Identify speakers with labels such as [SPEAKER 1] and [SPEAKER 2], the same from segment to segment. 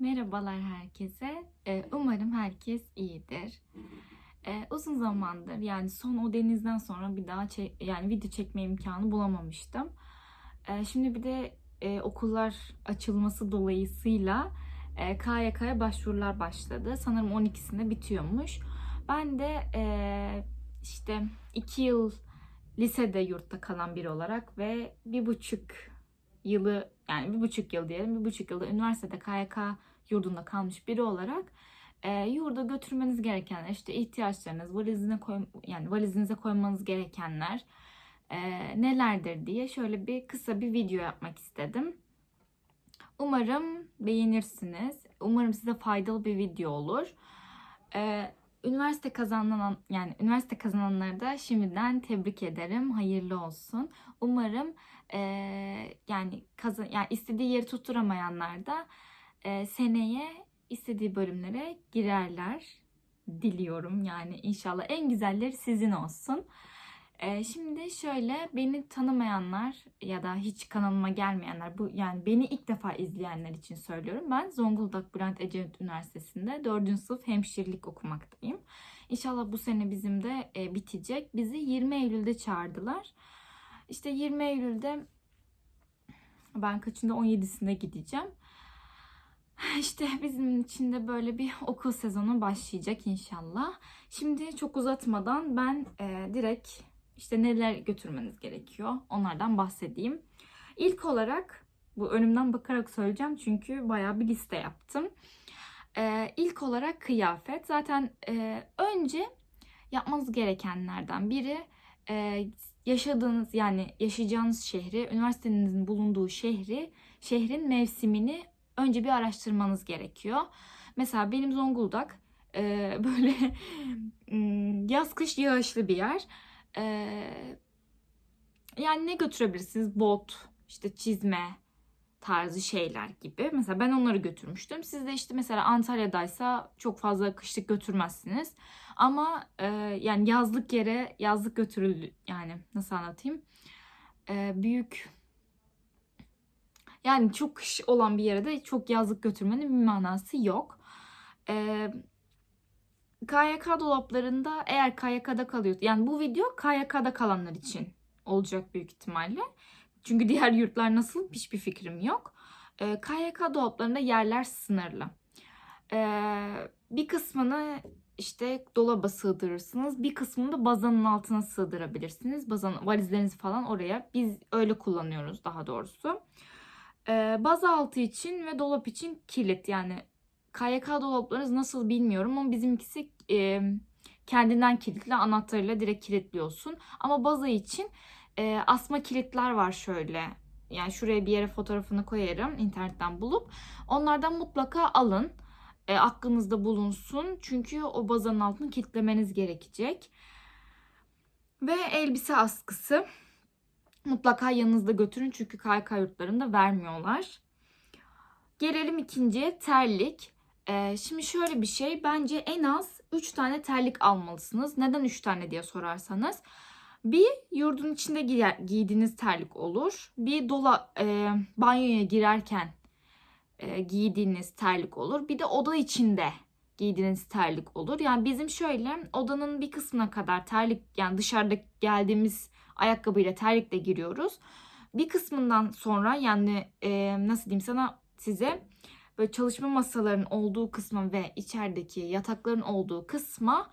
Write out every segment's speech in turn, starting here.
[SPEAKER 1] Merhabalar herkese. Ee, Umarım herkes iyidir. Ee, Uzun zamandır yani son o denizden sonra bir daha çe- yani video çekme imkanı bulamamıştım. Ee, Şimdi bir de e, okullar açılması dolayısıyla e, KYK'ya başvurular başladı. Sanırım 12'sinde bitiyormuş. Ben de e, işte iki yıl lisede yurtta kalan biri olarak ve bir buçuk yılı yani bir buçuk yıl diyelim bir buçuk yılda üniversitede KYK yurdunda kalmış biri olarak e, yurda götürmeniz gerekenler işte ihtiyaçlarınız valizine koy yani valizinize koymanız gerekenler e, nelerdir diye şöyle bir kısa bir video yapmak istedim. Umarım beğenirsiniz. Umarım size faydalı bir video olur. E, üniversite kazanan yani üniversite kazananları da şimdiden tebrik ederim. Hayırlı olsun. Umarım e, yani kazan yani istediği yeri tutturamayanlar da e, seneye istediği bölümlere girerler diliyorum. Yani inşallah en güzelleri sizin olsun. E, şimdi şöyle beni tanımayanlar ya da hiç kanalıma gelmeyenler bu yani beni ilk defa izleyenler için söylüyorum. Ben Zonguldak Bülent Ecevit Üniversitesi'nde 4. sınıf hemşirelik okumaktayım. İnşallah bu sene bizim de e, bitecek. Bizi 20 Eylül'de çağırdılar. İşte 20 Eylül'de ben kaçında 17'sinde gideceğim. İşte bizim için de böyle bir okul sezonu başlayacak inşallah. Şimdi çok uzatmadan ben e, direkt işte neler götürmeniz gerekiyor onlardan bahsedeyim. İlk olarak bu önümden bakarak söyleyeceğim çünkü bayağı bir liste yaptım. E, ilk olarak kıyafet. Zaten e, önce yapmanız gerekenlerden biri e, yaşadığınız yani yaşayacağınız şehri, üniversitenizin bulunduğu şehri, şehrin mevsimini önce bir araştırmanız gerekiyor. Mesela benim Zonguldak e, böyle hmm, yaz kış yağışlı bir yer. E, yani ne götürebilirsiniz? Bot, işte çizme tarzı şeyler gibi. Mesela ben onları götürmüştüm. Siz de işte mesela Antalya'daysa çok fazla kışlık götürmezsiniz. Ama e, yani yazlık yere yazlık götürüldü yani nasıl anlatayım? E, büyük yani çok kış olan bir yere de çok yazlık götürmenin bir manası yok. Ee, KYK dolaplarında eğer KYK'da kalıyor yani bu video KYK'da kalanlar için olacak büyük ihtimalle. Çünkü diğer yurtlar nasıl hiçbir fikrim yok. Ee, KYK dolaplarında yerler sınırlı. Ee, bir kısmını işte dolaba sığdırırsınız. Bir kısmını da bazanın altına sığdırabilirsiniz. Bazan valizlerinizi falan oraya. Biz öyle kullanıyoruz daha doğrusu. Ee, baza altı için ve dolap için kilit yani KYK dolaplarınız nasıl bilmiyorum ama bizimkisi e, kendinden kilitli anahtarıyla direkt kilitliyorsun. Ama baza için e, asma kilitler var şöyle. Yani şuraya bir yere fotoğrafını koyarım internetten bulup. Onlardan mutlaka alın. E, aklınızda bulunsun. Çünkü o bazanın altını kilitlemeniz gerekecek. Ve elbise askısı. Mutlaka yanınızda götürün çünkü KYK yurtlarında vermiyorlar. Gelelim ikinciye terlik. Ee, şimdi şöyle bir şey bence en az 3 tane terlik almalısınız. Neden 3 tane diye sorarsanız. Bir yurdun içinde giyer, giydiğiniz terlik olur. Bir dola e, banyoya girerken e, giydiğiniz terlik olur. Bir de oda içinde giydiğiniz terlik olur. Yani bizim şöyle odanın bir kısmına kadar terlik yani dışarıda geldiğimiz ayakkabıyla terlikle giriyoruz. Bir kısmından sonra yani e, nasıl diyeyim sana size böyle çalışma masalarının olduğu kısma ve içerideki yatakların olduğu kısma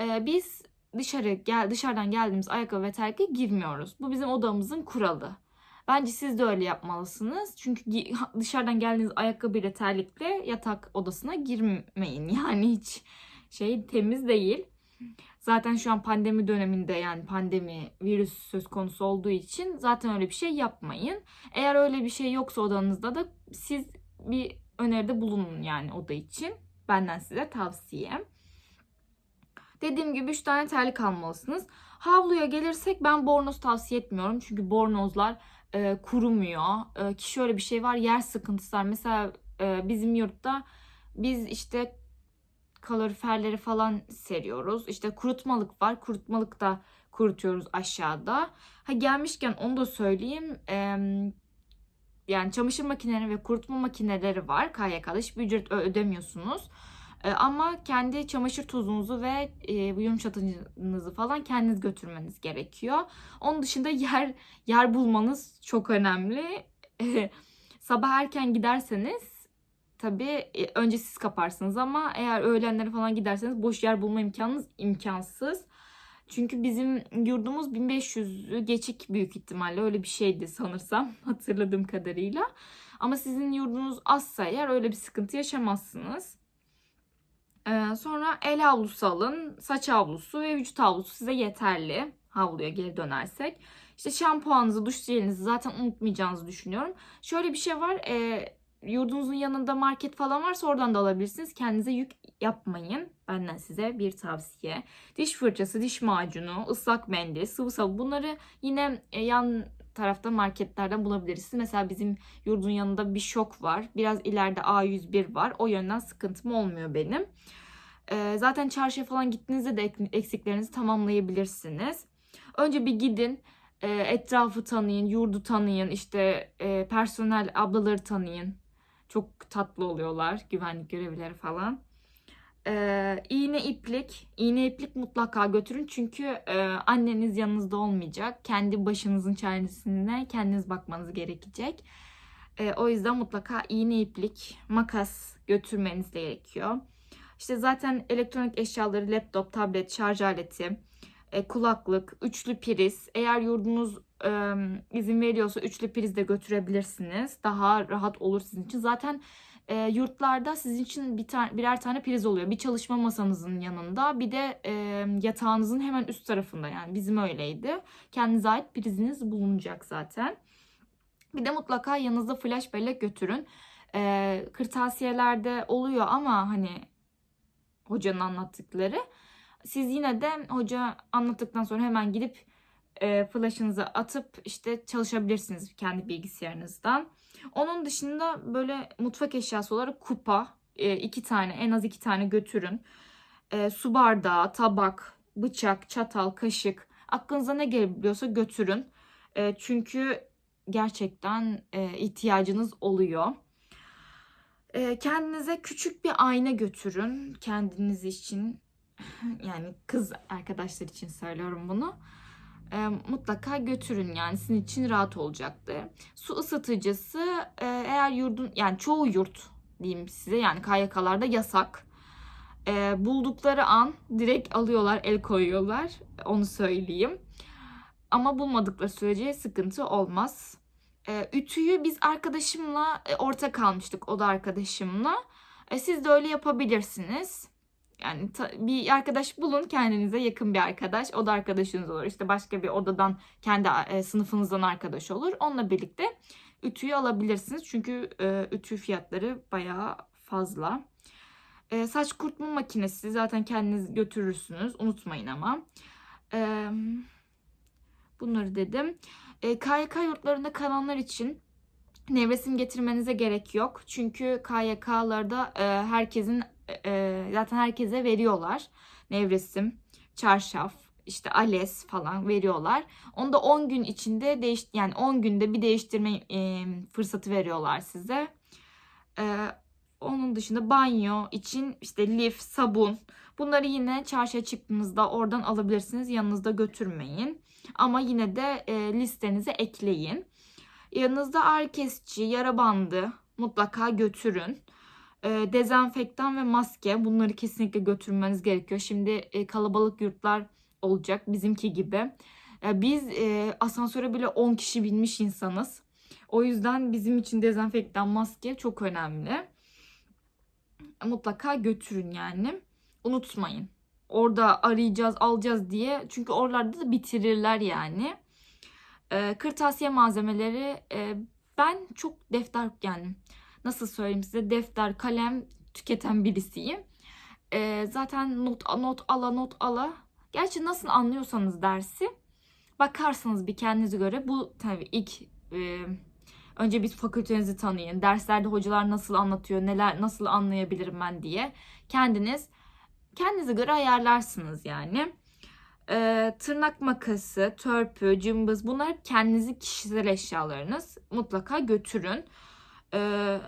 [SPEAKER 1] e, biz dışarı gel dışarıdan geldiğimiz ayakkabı ve terlikle girmiyoruz. Bu bizim odamızın kuralı. Bence siz de öyle yapmalısınız. Çünkü dışarıdan geldiğiniz ayakkabıyla terlikle yatak odasına girmeyin. Yani hiç şey temiz değil. Zaten şu an pandemi döneminde yani pandemi virüs söz konusu olduğu için zaten öyle bir şey yapmayın. Eğer öyle bir şey yoksa odanızda da siz bir öneride bulunun yani oda için. Benden size tavsiye. Dediğim gibi 3 tane terlik almalısınız. Havluya gelirsek ben bornoz tavsiye etmiyorum. Çünkü bornozlar e, kurumuyor. E, ki şöyle bir şey var yer sıkıntısı var. Mesela e, bizim yurtta biz işte kaloriferleri falan seriyoruz. İşte kurutmalık var. Kurutmalık da kurutuyoruz aşağıda. Ha gelmişken onu da söyleyeyim. Ee, yani çamaşır makineleri ve kurutma makineleri var KYK'da. Hiçbir ücret ödemiyorsunuz. E, ama kendi çamaşır tozunuzu ve e, yumuşatıcınızı falan kendiniz götürmeniz gerekiyor. Onun dışında yer yer bulmanız çok önemli. Sabah erken giderseniz tabii e, önce siz kaparsınız ama eğer öğlenlere falan giderseniz boş yer bulma imkanınız imkansız. Çünkü bizim yurdumuz 1500 geçik büyük ihtimalle öyle bir şeydi sanırsam hatırladığım kadarıyla. Ama sizin yurdunuz azsa eğer öyle bir sıkıntı yaşamazsınız. Ee, sonra el havlusu alın, saç havlusu ve vücut havlusu size yeterli. Havluya geri dönersek. İşte şampuanınızı, duş jelinizi zaten unutmayacağınızı düşünüyorum. Şöyle bir şey var. E, yurdunuzun yanında market falan varsa oradan da alabilirsiniz. Kendinize yük yapmayın. Benden size bir tavsiye. Diş fırçası, diş macunu, ıslak mendil, sıvı sabun bunları yine e, yan tarafta marketlerden bulabiliriz. Mesela bizim yurdun yanında bir şok var. Biraz ileride A101 var. O yönden sıkıntım olmuyor benim. E, zaten çarşıya falan gittiğinizde de ek- eksiklerinizi tamamlayabilirsiniz. Önce bir gidin e, etrafı tanıyın, yurdu tanıyın, işte personel ablaları tanıyın. Çok tatlı oluyorlar güvenlik görevlileri falan. E, iğne iplik, iğne iplik mutlaka götürün çünkü e, anneniz yanınızda olmayacak. Kendi başınızın çaresine kendiniz bakmanız gerekecek. E, o yüzden mutlaka iğne iplik, makas götürmeniz gerekiyor. İşte zaten elektronik eşyaları, laptop, tablet, şarj aleti, e, kulaklık, üçlü priz. Eğer yurdunuz e, izin veriyorsa üçlü priz de götürebilirsiniz. Daha rahat olur sizin için. Zaten e, yurtlarda sizin için bir tane birer tane priz oluyor. Bir çalışma masanızın yanında, bir de e, yatağınızın hemen üst tarafında. Yani bizim öyleydi. Kendinize ait priziniz bulunacak zaten. Bir de mutlaka yanınızda flash bellek götürün. E, kırtasiyelerde oluyor ama hani hocanın anlattıkları. Siz yine de hoca anlattıktan sonra hemen gidip e, flash'ınızı atıp işte çalışabilirsiniz kendi bilgisayarınızdan. Onun dışında böyle mutfak eşyası olarak kupa e, iki tane en az iki tane götürün. E, su bardağı, tabak, bıçak, çatal, kaşık aklınıza ne gelebiliyorsa götürün. E, çünkü gerçekten e, ihtiyacınız oluyor. E, kendinize küçük bir ayna götürün kendiniz için yani kız arkadaşlar için söylüyorum bunu. E, mutlaka götürün yani sizin için rahat olacaktır. Su ısıtıcısı e, eğer yurdun yani çoğu yurt diyeyim size yani KYK'larda yasak. E, buldukları an direkt alıyorlar el koyuyorlar onu söyleyeyim. Ama bulmadıkları sürece sıkıntı olmaz. E, ütüyü biz arkadaşımla e, ortak almıştık o da arkadaşımla. E, siz de öyle yapabilirsiniz. Yani bir arkadaş bulun kendinize yakın bir arkadaş. O da arkadaşınız olur. İşte başka bir odadan kendi e, sınıfınızdan arkadaş olur. Onunla birlikte ütüyü alabilirsiniz. Çünkü e, ütü fiyatları bayağı fazla. E, saç kurutma makinesi zaten kendiniz götürürsünüz. Unutmayın ama. E, bunları dedim. E, KYK yurtlarında kalanlar için nevresim getirmenize gerek yok. Çünkü KYK'larda e, herkesin e, zaten herkese veriyorlar. Nevresim, çarşaf, işte ales falan veriyorlar. Onu da 10 gün içinde değiş yani 10 günde bir değiştirme e, fırsatı veriyorlar size. E, onun dışında banyo için işte lif, sabun bunları yine çarşıya çıktığınızda oradan alabilirsiniz. Yanınızda götürmeyin. Ama yine de e, listenize ekleyin. Yanınızda ağrı kesici, yara bandı mutlaka götürün. E, dezenfektan ve maske bunları kesinlikle götürmeniz gerekiyor. Şimdi e, kalabalık yurtlar olacak bizimki gibi. Biz e, asansöre bile 10 kişi binmiş insanız. O yüzden bizim için dezenfektan maske çok önemli. Mutlaka götürün yani. Unutmayın. Orada arayacağız, alacağız diye. Çünkü oralarda da bitirirler yani. E, kırtasiye malzemeleri e, ben çok defter yani nasıl söyleyeyim size defter, kalem tüketen birisiyim. E, zaten not not ala not ala. Gerçi nasıl anlıyorsanız dersi bakarsınız bir kendinize göre. Bu tabii ilk e, önce bir fakültenizi tanıyın. Derslerde hocalar nasıl anlatıyor, neler nasıl anlayabilirim ben diye kendiniz kendinize göre ayarlarsınız yani. Ee, tırnak makası, törpü, cımbız bunlar hep kendinizin kişisel eşyalarınız. Mutlaka götürün. Ee,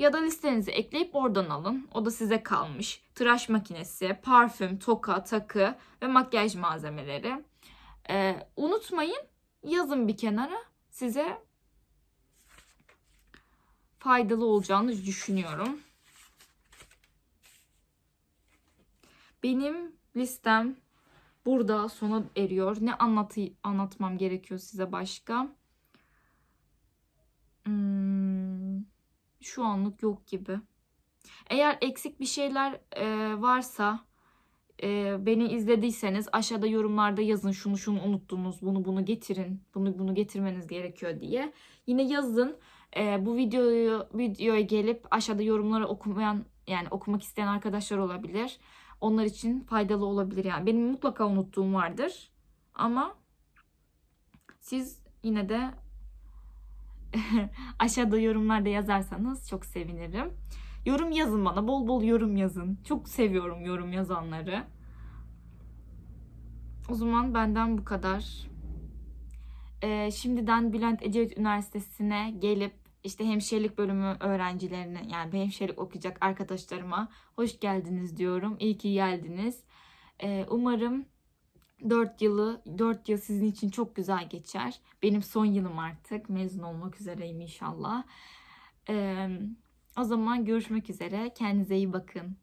[SPEAKER 1] ya da listenize ekleyip oradan alın. O da size kalmış. Tıraş makinesi, parfüm, toka, takı ve makyaj malzemeleri. Ee, unutmayın yazın bir kenara size faydalı olacağını düşünüyorum. Benim listem burada sona eriyor. Ne anlatı anlatmam gerekiyor size başka? Hmm, şu anlık yok gibi. Eğer eksik bir şeyler e, varsa e, beni izlediyseniz aşağıda yorumlarda yazın şunu şunu unuttunuz bunu bunu getirin bunu bunu getirmeniz gerekiyor diye. Yine yazın e, bu videoyu videoya gelip aşağıda yorumları okumayan yani okumak isteyen arkadaşlar olabilir. Onlar için faydalı olabilir yani. Benim mutlaka unuttuğum vardır. Ama siz yine de aşağıda yorumlarda yazarsanız çok sevinirim. Yorum yazın bana. Bol bol yorum yazın. Çok seviyorum yorum yazanları. O zaman benden bu kadar. Ee, şimdiden Bülent Ecevit Üniversitesi'ne gelip işte hemşirelik bölümü öğrencilerine yani hemşirelik okuyacak arkadaşlarıma hoş geldiniz diyorum. İyi ki geldiniz. Ee, umarım 4 yılı 4 yıl sizin için çok güzel geçer. Benim son yılım artık. Mezun olmak üzereyim inşallah. Ee, o zaman görüşmek üzere. Kendinize iyi bakın.